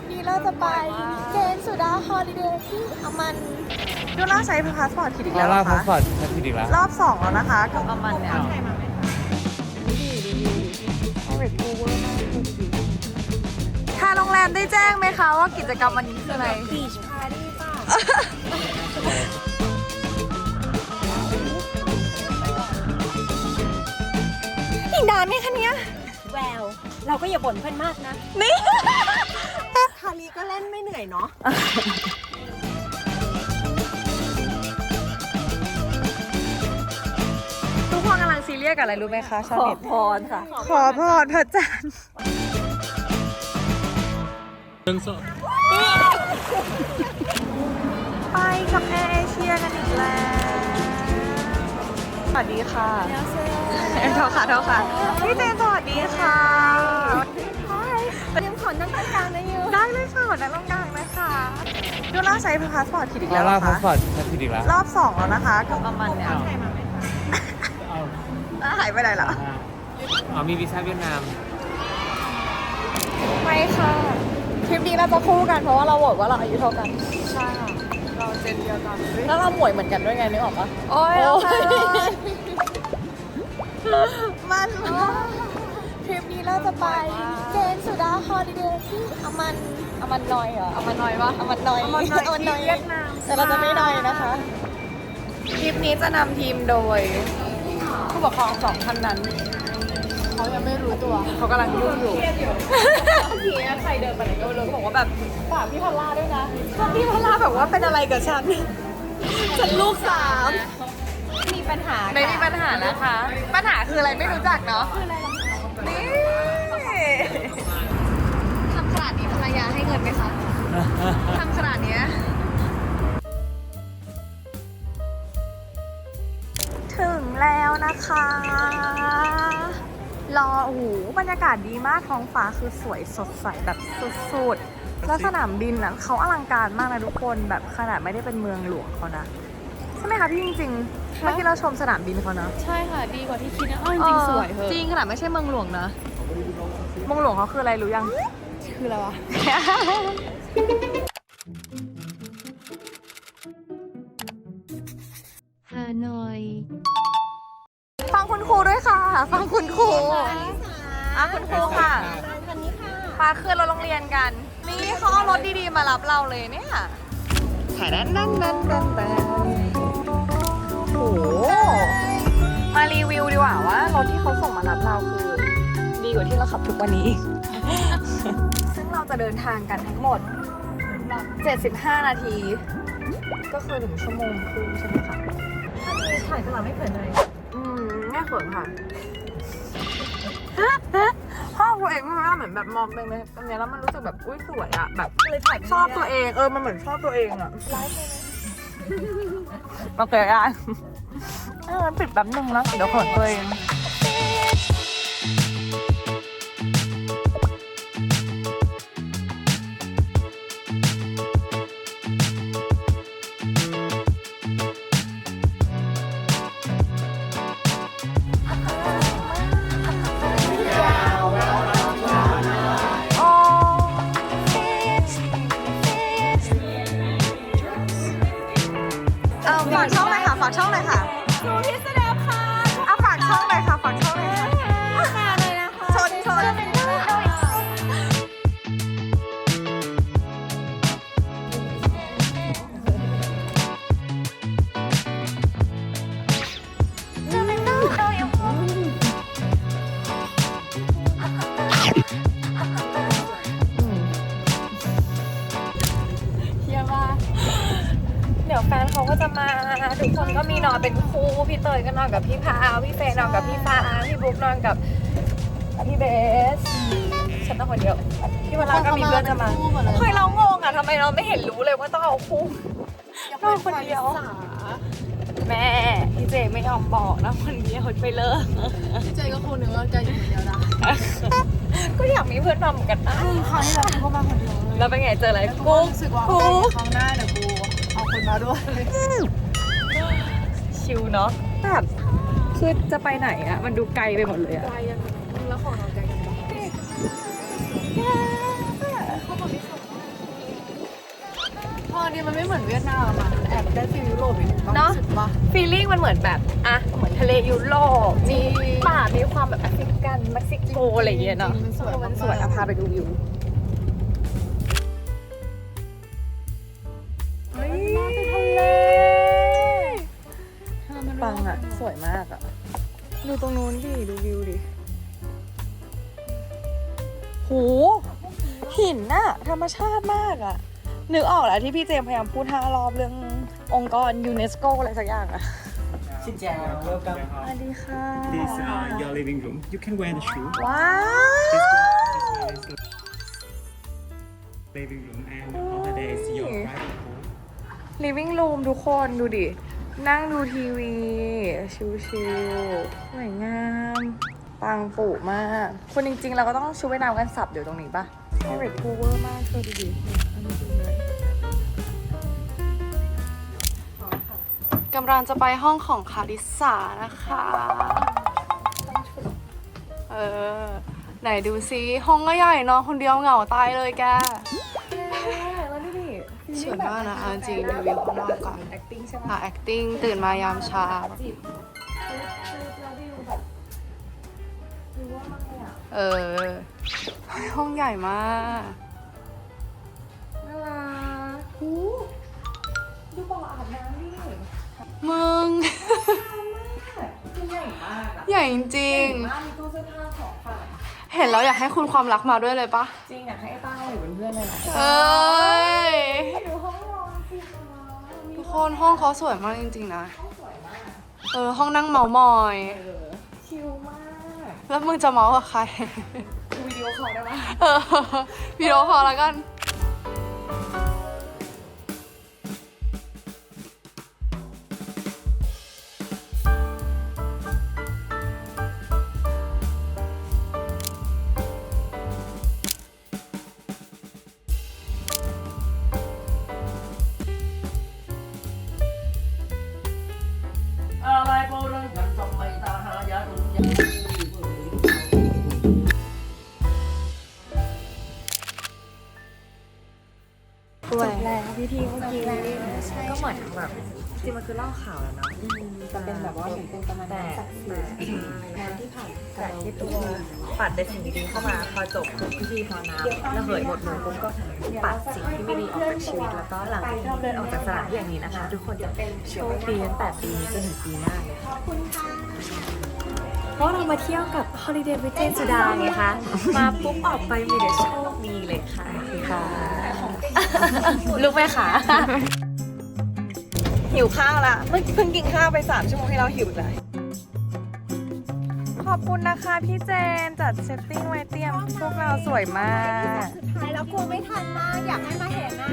ริปนี้เราจะไปเกนสุดาฮอลิเดย์ที่อมันดูล่าใช้พาสปอร์ตผิดอีกแล้แล้ววล่าเหรอพาสคะปอร์ตมาผิดอีกแล้วรอบสองแล้วนะคะกับอมันเนี่ยทางโรงแรมได้แจ้งไหมคะว่ากิจกรรมวันนี้คืออะไรบีชพาร์ตี้ป่ะอีกนานไหมคะเนี้ยแววเราก็อย่าบ่นเพื่อนมากนะนี่ คารีก็เล่นไม่เหนื่อยเนาะทุกคนกำลังซีเรียสกับอะไรรู้ไหมคะชาวเน็ตพรค่ะ ขอพรพระจันทร์เรื่องสดไปกับแอร์เอเชียกันอีกแล้ว สวัสดีค่ะเท่าค่ะเท่าค่ะ พี่เจนสวัสดีค่ะ ยังขอนั่งกลางๆนะยูได้เลยค่ะขอนั่งตรงกลางนะคะดูล่าใช้พาสปอร์ตผิดอีกแล้แล้ววเหรล่าอพาสคะปอร์ตมาผิดอีกแล้วรอบสองแล้วนะคะกับอมันเนี่ยอ้าวอะหายไปไหนล่ะอ๋อมีวีซ่าเวียดนามไม่ค่ะทริปนี้เราจะคู่กันเพราะว่าเราบอกว่าเราอายุเท่ากันใช่เราเจนเดียวกันแล้วเราหมวยเหมือนกันด้วยไงนึกออกปะโอ้ยมันทริป นี้เราจะไปเกนสุดาฮอลิเดย์ที่อมันอมันนอยเหรออมันนอยวะอมันนอยอมันนอยที่เวียดนาม แต่เราจะไม่นอยนะคะทริปนี้จะนำทีมโดย ผู้ปกครองสองท่านนั้น เขายังไม่รู้ตัวเขากำลังยุ่งอยู่เมื่อกี้ใครเดินมาไหนก็ไม่รู้ก็บอกว่าแบบฝากพี่พอลล่าด้วยนะพี่พอลล่าแบบว่าเป็นอะไรกับฉันฉันลูกสามมีปัญหาไม่มีปัญหานะคะ ปัญหาคืออะไรไม่รู้จักเนาะนี่ ทำขนาดนี้ภรรยาให้เงินไหมคะ ทำขนาดเนี้ยถึงแล้วนะคะ รอโอ้โหบรรยากาศดีมากท้องฟ้าคือสวยสดใสแบบสุดๆ แล้วสนามบินอะเขาอลังการมากนะทุกคนแบบขนาดไม่ได้เป็นเมืองหลวงเขานะ ใช่ไหมคะพี่จริงๆเมื่อกี้เราชมสนามบินเขานะ ใช่ค่ะ ดีกว่าที่คิดนะอ้อจริงๆสวยเถอะจริงขนาดไม่ใช่เมืองหลวงนะเมืองหลวงเขาคืออะไรรู้ยัง คืออะไรวะ ฮานอย ฟังคุณครูด้วยค่ะ ฟังคุณครูอะคุณครูค่ะคันนี้ค่ะมาขึ้นรถโรงเรียนกัน นี่เขาเอารถดีๆมารับเราเลยเนี่ยถ่ายนั่นนั่นนั่นนั่นโอ้โห มารีวิวดีกว่าว่ารถที่เขาส่งมารับเราคือดี กว่าที่เราขับทุกวันนี้ซึ่งเราจะเดินทางกันทั้งหมด 75 นาที ก็คือหนึ่งชั่วโมงครึ่งใช่ไหมคะถ่ายข้างหลังไม่เผินเลย อืมไม่เขินค่ะพ่อตัวเองมันเหมือนแบบมองไปในตรงเนี้ยแล้วมันรู้สึกแบบอุ้ยสวยอะแบบเลยถ่ายชอบตัวเองเออมันเหมือนชอบตัวเองอะไลฟ์โอเคได้เออปิดแป๊บนึงแล้วเดี๋ยวเขินตัวเอง ก็นอนกับพี่พาวพี่เฟย์นอนกับพี่ฟ้าพี่บุ๊กนอนกับพี่เบสฉันต้องคนเดียวพี่วราก็มีเพื่อนจะมาเฮ้ยเรางงอะทำไมเราไม่เห็นรู้เลยว่าต้องเอาคู่นอนคนเดียวแม่พี่เจไม่ยอมบอกนะคนเดียวไปเลยพี่เจก็คงนึกว่าจะอยู่คนเดียวนะก็อยากมีเพื่อนมาเหมือนกันนะคราวที่แล้วก็มาคนเดียวเลยแล้วเป็นไงเจออะไรกุ๊กรู้สึกว่ากุ๊กครั้งหน้าเดี๋ยวกูเอาคนมาด้วยชิลเนาะ แบบคือจะไปไหนอะมันดูไกลไปหมดเลยอะใจยังแล้วของเราใจกันปะอันนี้มันไม่เหมือนเวียดนามอะมันแอบได้ฟีลยุโรปอีกเนอะรู้สึกปะฟีลลิ่งมันเหมือนแบบอะเหมือนทะเลยุโรปมีป่ามีความแบบแอฟริกันเม็กซิโกอะไรอย่างเงี้ยเนาะจริงๆมันสวยเออมันสวยมากอะพาไปดูวิว สวยมากอะดูตรงนู้นดิ ดูวิวดิโหหินน่ะ ธรรมชาติมากอะนึกออกแล้วที่พี่เจมส์พยายามพูดห้ารอบเรื่ององค์กรยูเนสโกอะไรสักอย่างอะ Xin chào, welcome. สวัสดีค่ะ This is uh, your living room. You can wear the shoe. ว้าว This one, this one is the living room, and over there is your Ôi. private pool. living room ทุกคนดูดิ นั่งดูทีวี ชิวๆสวยงาม ปังปุมาก คนจริงๆ เราก็ต้องชุบว่ายน้ำกันสับเดี๋ยวตรงนี้ปะ private pool เวอร์มากเธอดูดิอันนี้ดูเลยกำลังจะไปห้องของคาริสานะคะ เออ ไหนดูซิ ห้องก็ใหญ่นอนคนเดียวเหงาตายเลยแก แล้วนี่ดิสวยมากนะเอาจริงดูวิวข้างนอกก่อน acting ใช่หาปะ acting ตื่นมายามเช้าเออเฮ้ยห้องใหญ่มากน่ารักหูดูบ่ออาบน้ำดิมึงคือใหญ่มากอะใหญ่จริงมากมีตู้เสื้อผ้าสองฝั่งๆ เห็นแล้วอยากให้คุณความรักมาด้วยเลยปะจริงอยากให้ไอ้ต้ามาอยู่เป็นเพื่อนเลยนะเอ้ยดูห้องนอนสิคะทุกคนห้องเขาสวยมากจริงๆนะเออห้องนั่งเมามอยเออชิลมากแล้วมึงจะเมาส์กับใครดูวิดีโอคอลได้ปะเออวิดีโอคอลแล้วกัน วพิธีเมื่อกี้ก็เหมือนแบบจริงมันคือเล่าข่าวแล้วเนาะจะเป็นแบบว่าเหมือนเป็นประมาณแต่แต่ที่ผ่านแต่ที่ตัวปัดในสิ่งดีๆเข้ามาพอจบพิธีพอน้ำระเหยหมดมือปุ๊บก็ปัดสิ่งที่ไม่ดีออกจากชีวิตแล้วก็หลังจากเดินออกจากสถานที่อย่างนี้นะคะ ทุกคนจะโชคดีตั้งแต่ปีนี้จนถึงปีหน้าเลยค่ะเพราะเรามาเที่ยวกับ Holiday with เจนสุดาไงคะ มาปุ๊บออกไปมีแต่โชคดีเลยค่ะค่ะ ลุกไปขา หิวข้าวละเมื่อเพิ่งกินข้าวไปสามชั่วโมงที่เราหิวเลยขอบคุณนะคะพี่เจนจัดเซตติ้งไว้เตรียมพวกเราสวยมาก สุดท้ายแล้วกลัวไม่ทันมากอยากให้มาเห็นอะ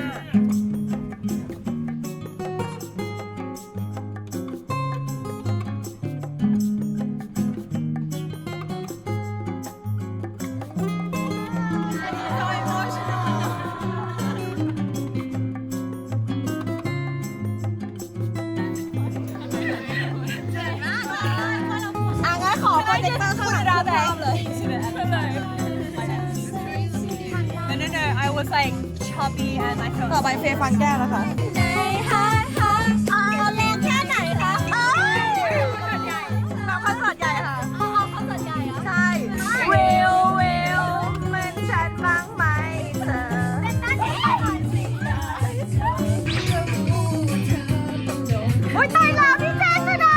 was like choppy and I felt ต่อไปเฟย์ฟังแก้วนะคะในฮาร์ดฮาร์ดเอาแรงแค่ไหนคะเอ้ยแบบคอนเสิร์ตใหญ่ค่ะเอาเอาคอนเสิร์ตใหญ่เหรอใช่เวลเวลเหมือนฉันบ้างไหมเธอ เป็นหน้าที่ก่อนสิโอ๊ยตายแล้วพี่เจนสุดา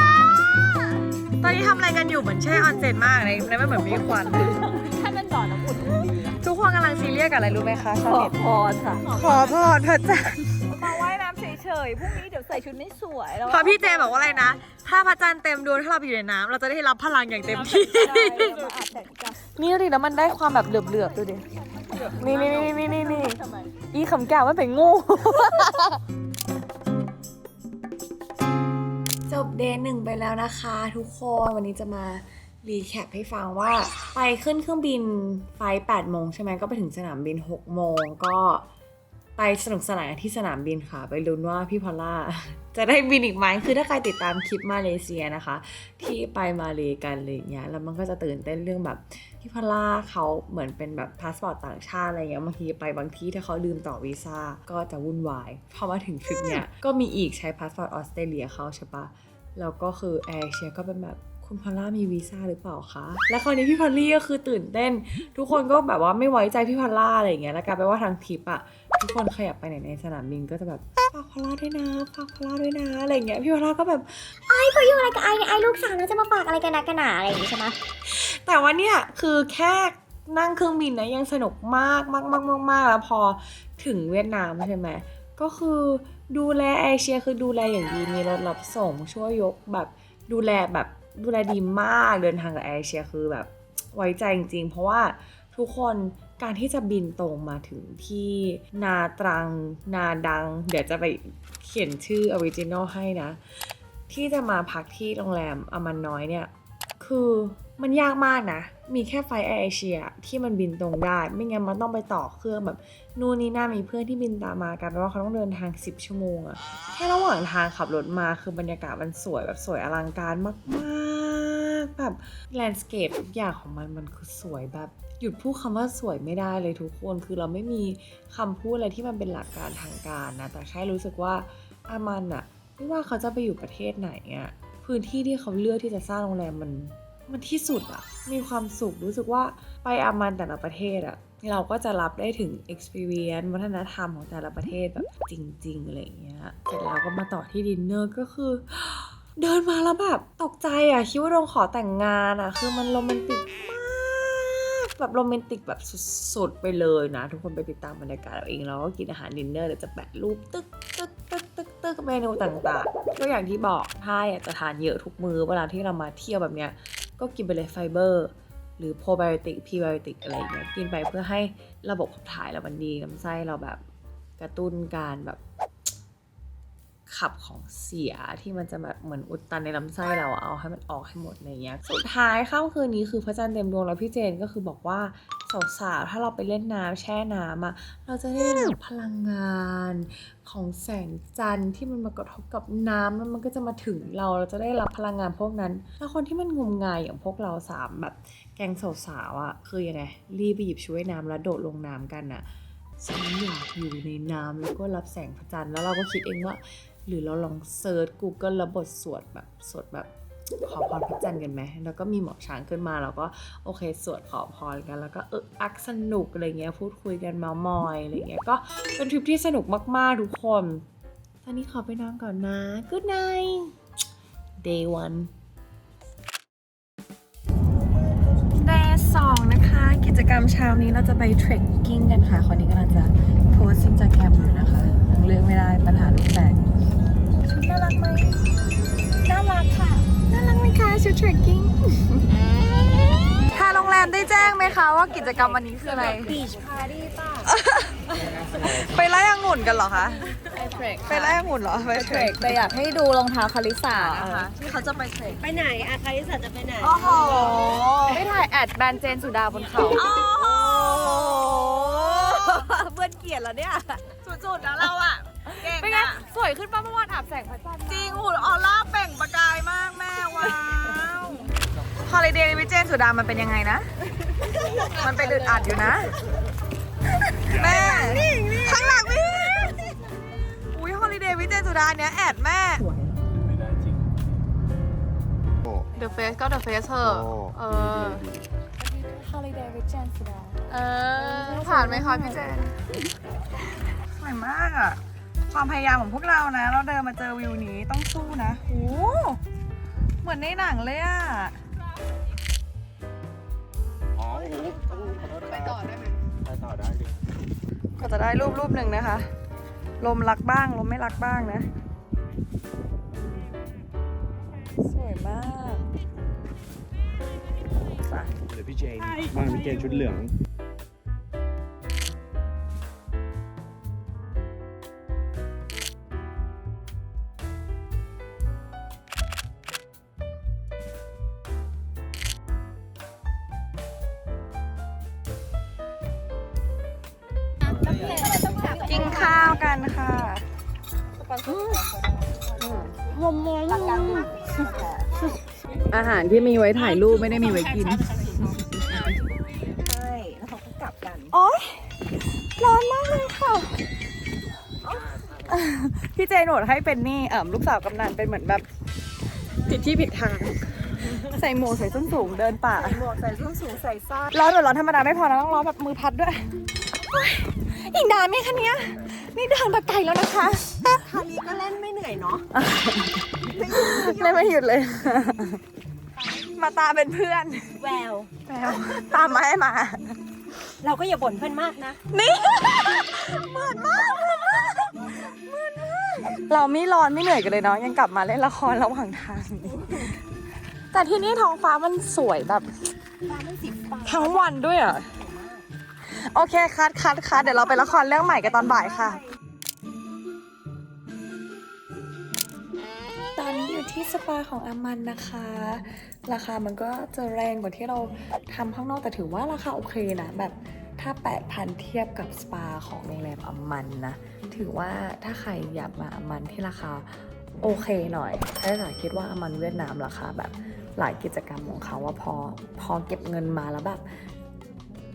ตอนนี้ทำอะไรกันอยู่เหมือนแช่ออนเซ็นมากเลยในไม่เหมือนมีควันให้มั รียสกับอะไรรู้ไหมคะชาวเน็ตพอค่ะขอพรพระจันทร์มาว่ายน้ำเฉยๆพรุ่งนี้เดี๋ยวใส่ชุดไม่สวยแล้วเพราะพี่เจบอกว่าอะไรนะ ถ้าพระจันทร์เต็มดวงถ้าเราไปอยู่ในน้ำเราจะได้รับพลังอย่างเต็มที่นี่ดิแล้วมันได้ความแบบเหลือบๆดูดิ นี่นี่นี่นี่นี่นี่อีขำแก้วมันเป็นงู จบเดย์หนึ่งไปแล้วนะคะ ทุกคนวันนี้จะมา รีแคปให้ฟังว่าไปขึ้นเครื่องบินไฟ8โมงใช่ไหมก็ไปถึงสนามบิน 6 โมงก็ไปสนุกสนานที่สนามบินค่ะ ไปลุ้นว่าพี่พอลล่าจะได้บินอีกไหมคือถ้าใครติดตามคลิปมาเลเซียนะคะ ที่ไปมาเลกันอะไรอย่างเงี้ยแล้วมันก็จะตื่นเต้นเรื่องแบบพี่พอลล่าเขาเหมือนเป็นแบบพาสปอร์ตต่างชาติอะไรเงี้ยบางทีไปบางที่ถ้าเขาลืมต่อวีซ่าก็จะวุ่นวายพอมาถึงทริปเนี้ยก็มีอีกใช้พาสปอร์ตออสเตรเลียเขาใช่ปะแล้วก็คือแอร์เอเชียก็เป็นแบบ คุณพอลล่ามีวีซ่าหรือเปล่าคะ แล้วคราวนี้พี่พอลลี่ก็คือตื่นเต้น ทุกคนก็แบบว่าไม่ไว้ใจพี่พอลล่าอะไรอย่างเงี้ยแล้วกลายเป็นว่าทางทริปอะทุกคนขยับไปไหนในสนามบินก็จะแบบฝากพอลล่าด้วยนะฝากพอลล่าด้วยนะอะไรอย่างเงี้ยพี่พอลล่าก็แบบไอ้พออยู่อะไรกับไอ้เนี่ยไอ้ลูกสาวแล้วจะมาฝากอะไรกันนะกันหนาอะไรอย่างงี้ใช่ไหมแต่ว่าเนี่ยคือแค่นั่งเครื่องบินนะยังสนุกมากมากมากมากมากแล้วพอถึงเวียดนามใช่ไหมก็คือดูแลเอเชียคือดูแลอย่างดีมีรถรับส่งช่วยยกแบบดูแลแบบ ดูแลดีมากเดินทางกับเอเชียคือแบบไว้ใจจริงๆ เพราะว่าทุกคนการที่จะบินตรงมาถึงที่นาตรัง นาดัง เดี๋ยวจะไปเขียนชื่อออริจินอลให้นะ ที่จะมาพักที่โรงแรมอามันน้อยเนี่ย คือมันยากมากนะ มีแค่ไฟแอร์เอเชียที่มันบินตรงได้ ไม่งั้นมันต้องไปต่อเครื่องแบบนู่นนี่นั่นมีเพื่อนที่บินตามมากลายเป็นว่าเขาต้องเดินทาง 10 ชั่วโมงอะแค่ระหว่างทางขับรถมาคือบรรยากาศมันสวยแบบสวยอลังการมากๆแบบแลนด์สเคปทุกอย่างของมันมันคือสวยแบบหยุดพูดคำว่าสวยไม่ได้เลยทุกคนคือเราไม่มีคำพูดอะไรที่มันเป็นหลักการทางการนะแต่แค่รู้สึกว่าอามันอะไม่ว่าเขาจะไปอยู่ประเทศไหนอะพื้นที่ที่เขาเลือกที่จะสร้างโรงแรมมัน มันที่สุดอะมีความสุขรู้สึกว่าไปอามันแต่ละประเทศอะเราก็จะรับได้ถึง experience วัฒนธรรมของแต่ละประเทศแบบจริงๆอะไรอย่างเงี้ยเสร็จแล้วก็มาต่อที่ดินเนอร์ก็คือ เดินมาแล้วแบบตกใจอะคิดว่าโดนขอแต่งงานอะคือมันโรแมนติกมากแบบโรแมนติกแบบสุดๆไปเลยนะ ทุกคนไปติดตามบรรยากาศเอาเองเราก็กินอาหารดินเนอร์เดี๋ยวจะแปะรูปตึกตึกตึกตึกตึกเมนูต่างๆ ก็อย่างที่บอกถ้าอยากจะทานเยอะทุกมือเวลาที่เรามาเที่ยวแบบเนี้ย ก็กินไปเลยไฟเบอร์ หรือโปรไบโอติกพรีไบโอติกอะไรอย่างเงี้ยกินไปเพื่อให้ระบบขับถ่ายเรามันดีลำไส้เราแบบกระตุ้นการแบบขับของเสียที่มันจะแบบเหมือนอุดตันในลำไส้เราเอาให้มันออกให้หมดในเงี้ย สุดท้ายค่ำคืนนี้คือพระจันทร์เต็มดวงแล้วพี่เจนก็คือบอกว่า สาวๆ ถ้าเราไปเล่นน้ำแช่น้ำอะเราจะได้รับพลังงานของแสงจันทร์ที่มันมากระทบกับน้ำแล้วมันก็จะมาถึงเราเราจะได้รับพลังงานพวกนั้น แล้วคนที่มันงมงายอย่างพวกเราสามแบบแกงสาวๆอะคือยังไงรีบไปหยิบชุดว่ายน้ำแล้วโดดลงน้ำกันอะฉันอยากอยู่ในน้ำแล้วก็รับแสงพระจันทร์แล้วเราก็คิดเองว่า หรือเราลองเซิร์ช Google แล้วบทสวดแบบสวดแบบ ขอพรพระจันทร์กันไหมแล้วก็มีหมอช้างขึ้นมาเราก็โอเคสวดขอพรกัน แล้วก็เอออักสนุกอะไรเงี้ยพูดคุยกันเมามอยอะไรเงี้ยก็เป็นทริปที่สนุกมากๆทุกคน ตอนนี้ขอไปนอนก่อนนะ Good night day one เดย์สองนะคะ กิจกรรมเช้านี้เราจะไปเทรคกิ้งกันค่ะ คนนี้กำลังจะโพสต์ซินจากแกรมอยู่นะคะยังเลือกไม่ได้ปัญหาลูกแตกชุดน่ารักไหมน่ารักค่ะน่ารักไหมคะชุดเทรคกิ้งทางโรงแรมได้แจ้งไหมคะว่ากิจกรรมวันนี้คืออะไร บีชพาร์ตี้ป่ะไปไล่องุ่นกันเหรอคะ ไปไล่องุ่นเหรอ ไปเทรคแต่อยากให้ดูรองเท้าคาริสานะคะ ที่เขาจะไปเทรคไปไหนอาคาริสาจะไปไหน โอ้โหไม่ถ่ายแอดแบรนด์เจนสุดาบนเขาเบื่อเกลียดแล้วเนี่ย สุดๆแล้วเราอะเก่ งเป็นไง อะสวยขึ้นป้าเมื่อวานอาบแสงพระจันทร์จริงหุ่นออร่าเปล่งประกายมากแม่ว้าวฮอลิเดย์วิเจนสุดามันเป็นยังไงนะ มันเป็นอึดอัดอยู่นะ แม่ข้างหลังพี่อุ้ยฮอลิเดย์วิเจนสุดาเนี้ยแอดแม่ ไม่ได้จริง The Face ก็ The Face เถอะเออ Holiday with Jen สุดาเออผ่านไหมคะพี่เจนสวยมากอะ ความพยายามของพวกเรานะ เราเดินมาเจอวิวนี้ต้องสู้นะโอ้เหมือนในหนังเลยอะอ๋อโอ้โหขอโทษครับไปต่อได้ไหมไปต่อได้ดิก็จะได้รูปรูปหนึ่งนะคะ ลมรักบ้าง ลมไม่รักบ้างนะ สวยมากไปเดี๋ยวพี่เจนบ้านพี่เจนชุดเหลืองาหารที่มีไว้ถ่ายรูปไม่ได้มีไว้กิน ใช่แล้วเขาก็กลับกัน โอ๊ยร้อนมากเลยค่ะ พี่เจโหนดให้เป็นนี่เอ่อลูกสาวกำนันเป็นเหมือนแบบผิดที่ผิดทาง ใส่หมวกใส่ส้นสูงเดินป่าหมวกใส่ส้นสูงใส่สร้อยร้อนแบบร้อนธรรมดาไม่พอนะต้องร้อนแบบมือพัดด้วยโอ๊ยอีกนานไหมคะเนี้ยนี่เดินมาไกลแล้วนะคะคารีก็เล่นไม่เหนื่อยเนาะเล่นไม่หยุดเลย มาตามเป็นเพื่อนแวว แมวตามมาให้มา เราก็อย่าบ่นเพื่อนมากนะ นี่เหมือนมากเหมือนมากเหมือนมากเราไม่ร้อนไม่เหนื่อยกันเลยเนาะยังกลับมาเล่นละครระหว่างทางแต่ที่นี่ท้องฟ้ามันสวยแบบ ฟ้ามันสีฟ้าทั้งวันด้วยอะ โอเคคัดคัดคัดเดี๋ยวเราไปละครเรื่องใหม่กันตอนบ่ายค่ะตอ ที่สปาของอามันนะคะ ราคามันก็จะแรงกว่าที่เราทำข้างนอกแต่ถือว่าราคาโอเคนะแบบถ้า 8,000 เทียบกับสปาของโรงแรมอามันนะ ถือว่าถ้าใครอยากมาอามันที่ราคาโอเคหน่อยถ้าอยาคิดว่าอามันเวียดนามราคาแบบหลายกิจกรรมของเขาว่าพอพอเก็บเงินมาแล้วแบบ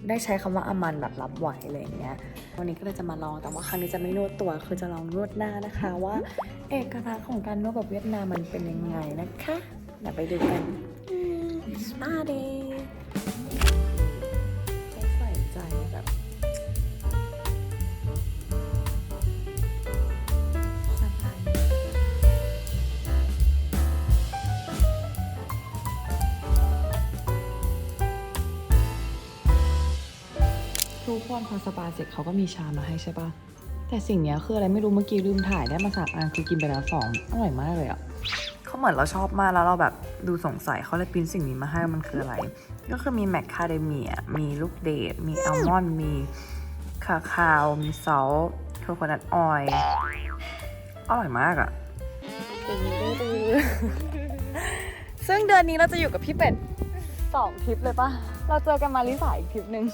ได้ใช้คำว่าอามันแบบรับไหวอะไรอย่างเงี้ย วันนี้ก็เลยจะมาลองแต่ว่าครั้งนี้จะไม่นวดตัว คือจะลองนวดหน้านะคะว่า เอกลักษณ์ของการนวดแบบเวียดนามมันเป็นยังไงนะคะเดี๋ยวไปดูกันสตาร์ดี ทุกคนพอสปาเสร็จเขาก็มีชามาให้ใช่ปะแต่สิ่งเนี้ยคืออะไรไม่รู้เมื่อกี้ลืมถ่ายได้มาสามอันคือกินไปแล้วสองอร่อยมากเลยอะเขาเหมือนเราชอบมากแล้วเราแบบดูสงสัยเขาเลยปริ้นสิ่งนี้มาให้มันคืออะไร ก็คือมีแมคคาเดเมียมีลูกเดทมีอัลมอนด์มีคาคาวมีซอสโคโคนัทออยล์อร่อยมากอะ่ะซึ่งเดือนนี้เราจะอยู่กับพี่เป็ดสองทริปเลยปะเราเจอกันมาลิสาอีกทริปหนึ่ง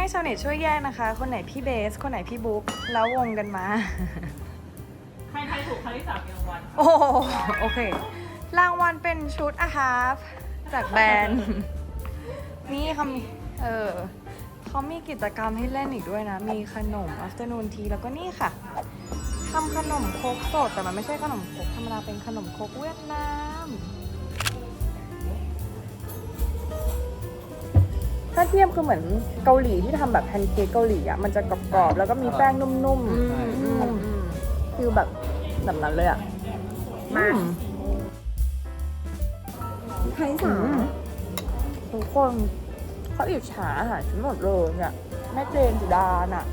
ให้ชาวเน็ตช่วยแยกนะคะ คนไหนพี่เบส คนไหนพี่บุ๊กแล้ววงกันมา ใครใครถูกคริสามรางวัลโอ้โหโอเค รางวัลเป็นชุดอาฮาฟจากแบรนด์ นี่เขามีเออเขามีกิจกรรมให้เล่นอีกด้วยนะ มีขนม afternoon tea แล้วก็นี่ค่ะทำขนมครกสด แต่มันไม่ใช่ขนมครกธรรมดาเป็นขนมครกเวียดนาม ถ้าเทียบคือเหมือนเกาหลีที่ทำแบบแพนเค้กเกาหลีอะมันจะกรอบๆแล้วก็มีแป้งนุ่มๆอืมคือแบบแบบนั้นเลยอะมาใครสาทุกคนเขาอิจฉาอาหารฉันหมดเลยเนี่ยแม่เจนสุดาน่ะ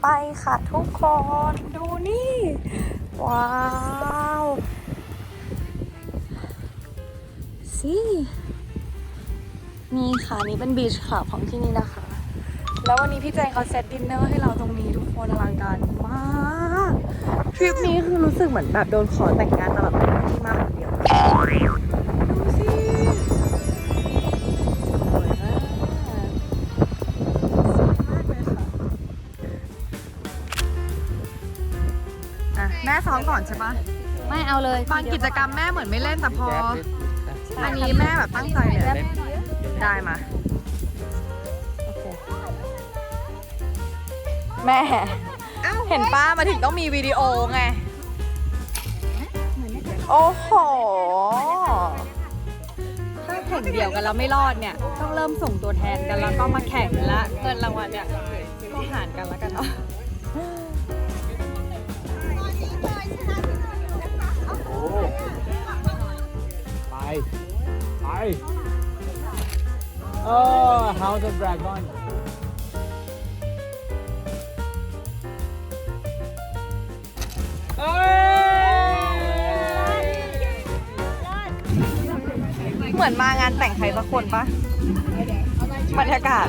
ไปค่ะทุกคนดูนี่ ว้าว สินี่ค่ะ นี่เป็นบีชคลับของที่นี่นะคะ แล้ววันนี้พี่แจงเขาเซตดินเนอร์ให้เราตรงนี้ทุกคนอลังการมาก ทริปนี้คือรู้สึกเหมือนแบบโดนขอแต่งงานต อมก่อนใช่ปะไม่เอาเลยบางกิจกรรมแม่เหมือนไม่เล่นแต่พอ อันนี้แม่แบบตั้งใจเลย ได้มาโอเคแม่เห็นป้ามาถึงต้องมีวิดีโอไง โอ้โห ถ้าแข่งเดี่ยวกันแล้วไม่รอดเนี่ย ต้องเริ่มส่งตัวแทนกันแล้วก็มาแข่งละเงินรางวัลเนี่ยก็หารกันแล้วกันเนาะ ไปไป Oh House of Dragon เอ้ยเหมือนมางานแต่งใครสักคนปะบรรยากาศ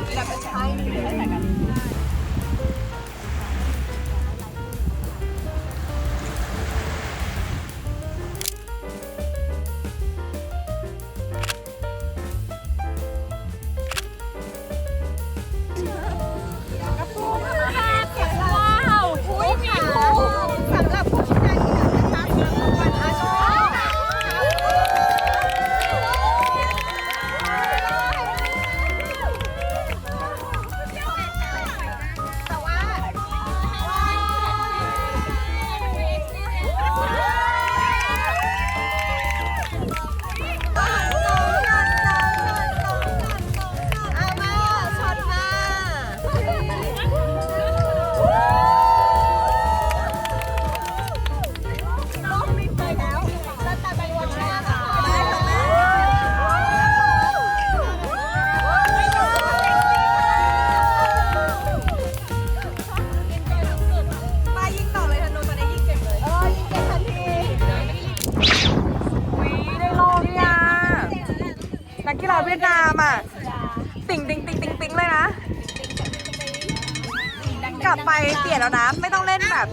กลับไปเปลี่ยนแล้วนะ ไม่ต้องเล่นแบบ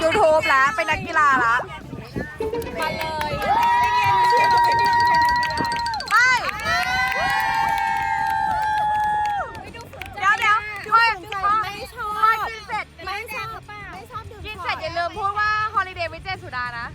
YouTube แล้วเป็นนักกีฬาละมาเลยไปเดี๋ยวเดี๋ยวค่อยค่อยไม่ชอบกินเสร็จไม่ชอบไม่ชอบดื่มกินเสร็จอย่าลืมพูดว่า Holiday วิเจสุดานะ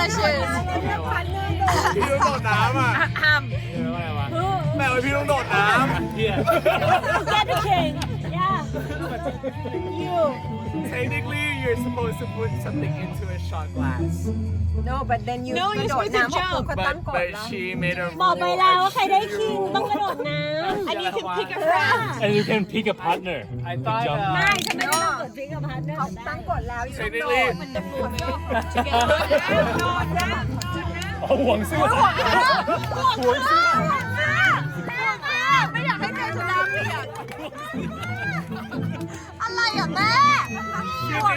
ตาเชนพี่ต้องโดดน้ำอะห้ามเออว่าอะไรวะแมว่าพี่ต้องโดดน้เฮียำ Technically you're supposed to put something into a shot glass No but then you กระโดดน้ำเพราะครูเขาตั้ but งกฎ but แล้ว she made a บอกไป rule แล้ว and ว่าใครได้คิง she- ต้องกระโดดน้ำอันนี้คือพิก and you can pick a partner I thought uh, ไม่ฉันไม่ได้ต้องกดฟิกกับพันเนอร์เขาตั้งกฎแล้วอยู่ต้องโด Technically ดมันจะปวดโดดนะอ๋อห่วงเสื้อห่วงเสื้อห่วงเสื้อห่วงเสื้อไม่อยากให้เจสุดาเปียก You ห่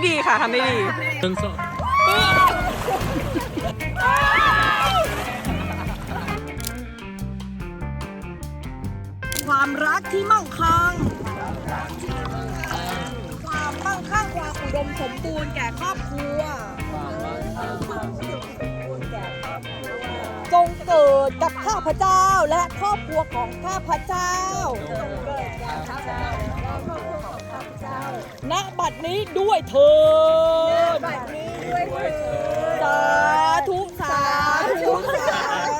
ได้ดีค่ะทำได้ดีหนึ่งสองความรักที่มั่งคงมสมบูรณ์แก่ครอบครัวจงเกิดกับข้าพเจ้าและครอบครัวของข้าพเจ้า ณบัดนี้ด้วยเถิดบัดนี้ด้วยเถิสาธุสาธุสาธุ